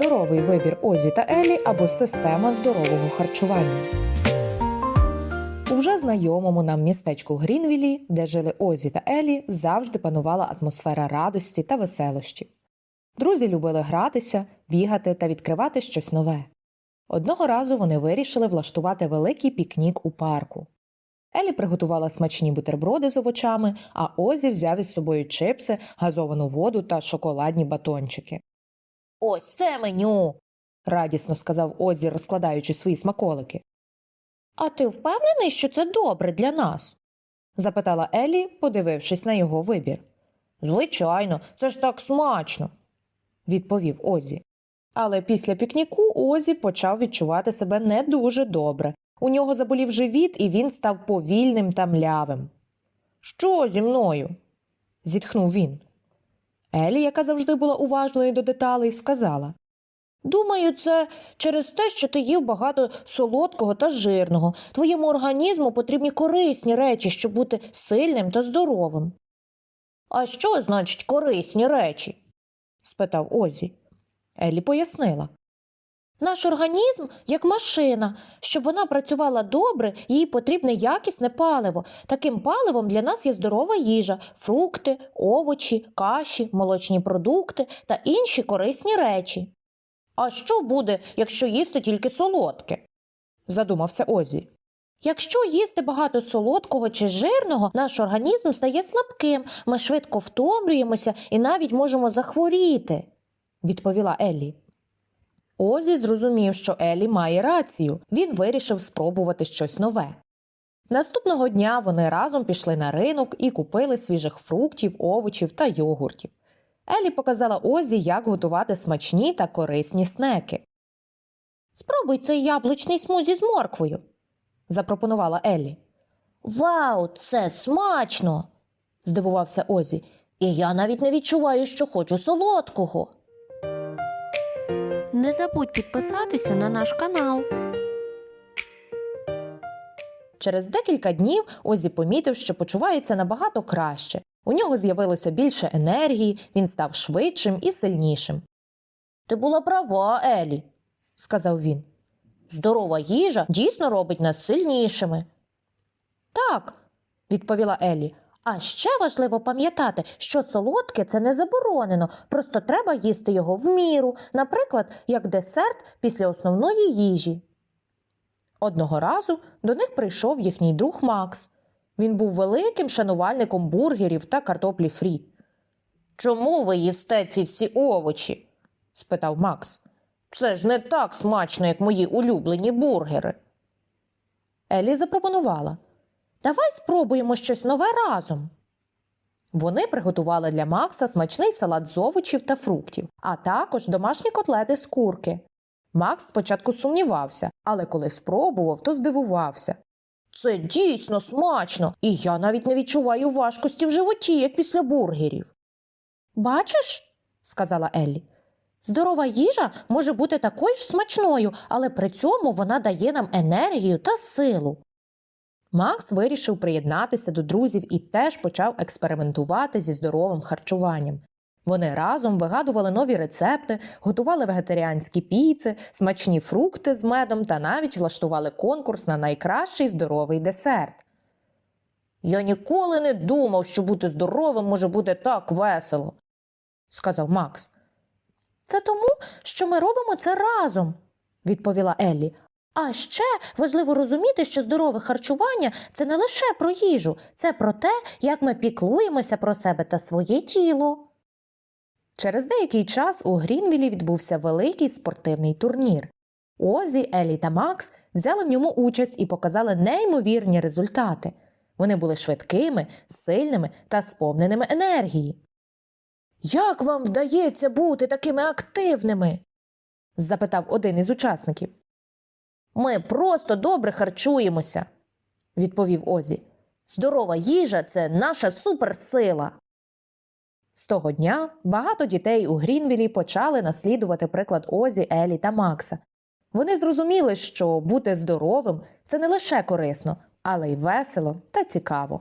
здоровий вибір Озі та Елі або система здорового харчування. У вже знайомому нам містечку Грінвілі, де жили Озі та Елі, завжди панувала атмосфера радості та веселощів. Друзі любили гратися, бігати та відкривати щось нове. Одного разу вони вирішили влаштувати великий пікнік у парку. Елі приготувала смачні бутерброди з овочами, а Озі взяв із собою чипси, газовану воду та шоколадні батончики. Ось це меню. радісно сказав Озі, розкладаючи свої смаколики. А ти впевнений, що це добре для нас? запитала Елі, подивившись на його вибір. Звичайно, це ж так смачно, відповів Озі. Але після пікніку Озі почав відчувати себе не дуже добре. У нього заболів живіт, і він став повільним та млявим. Що зі мною? зітхнув він. Елі, яка завжди була уважною до деталей, сказала Думаю, це через те, що ти їв багато солодкого та жирного. Твоєму організму потрібні корисні речі, щоб бути сильним та здоровим. А що значить корисні речі? спитав Озі. Елі пояснила. Наш організм як машина. Щоб вона працювала добре, їй потрібне якісне паливо. Таким паливом для нас є здорова їжа, фрукти, овочі, каші, молочні продукти та інші корисні речі. А що буде, якщо їсти тільки солодке? задумався Озі. Якщо їсти багато солодкого чи жирного, наш організм стає слабким, ми швидко втомлюємося і навіть можемо захворіти, відповіла Еллі. Озі зрозумів, що Елі має рацію. Він вирішив спробувати щось нове. Наступного дня вони разом пішли на ринок і купили свіжих фруктів, овочів та йогуртів. Елі показала Озі, як готувати смачні та корисні снеки. Спробуй цей яблучний смузі з морквою, запропонувала Елі. Вау, це смачно! здивувався Озі. І я навіть не відчуваю, що хочу солодкого. Не забудь підписатися на наш канал. Через декілька днів Озі помітив, що почувається набагато краще. У нього з'явилося більше енергії, він став швидшим і сильнішим. Ти була права, Елі, сказав він. Здорова їжа дійсно робить нас сильнішими. Так, відповіла Елі. А ще важливо пам'ятати, що солодке це не заборонено, просто треба їсти його в міру, наприклад, як десерт після основної їжі. Одного разу до них прийшов їхній друг Макс. Він був великим шанувальником бургерів та картоплі фрі. Чому ви їсте ці всі овочі? спитав Макс. Це ж не так смачно, як мої улюблені бургери. Елі запропонувала Давай спробуємо щось нове разом. Вони приготували для Макса смачний салат з овочів та фруктів, а також домашні котлети з курки. Макс спочатку сумнівався, але коли спробував, то здивувався. Це дійсно смачно, і я навіть не відчуваю важкості в животі, як після бургерів. Бачиш, сказала Еллі, здорова їжа може бути такою ж смачною, але при цьому вона дає нам енергію та силу. Макс вирішив приєднатися до друзів і теж почав експериментувати зі здоровим харчуванням. Вони разом вигадували нові рецепти, готували вегетаріанські піци, смачні фрукти з медом та навіть влаштували конкурс на найкращий здоровий десерт. Я ніколи не думав, що бути здоровим може бути так весело, сказав Макс. Це тому, що ми робимо це разом, відповіла Еллі. А ще важливо розуміти, що здорове харчування це не лише про їжу, це про те, як ми піклуємося про себе та своє тіло. Через деякий час у Грінвілі відбувся великий спортивний турнір. Озі, Елі та Макс взяли в ньому участь і показали неймовірні результати. Вони були швидкими, сильними та сповненими енергії. Як вам вдається бути такими активними? запитав один із учасників. Ми просто добре харчуємося, відповів Озі. Здорова їжа це наша суперсила. З того дня багато дітей у Грінвілі почали наслідувати приклад Озі, Елі та Макса. Вони зрозуміли, що бути здоровим це не лише корисно, але й весело та цікаво.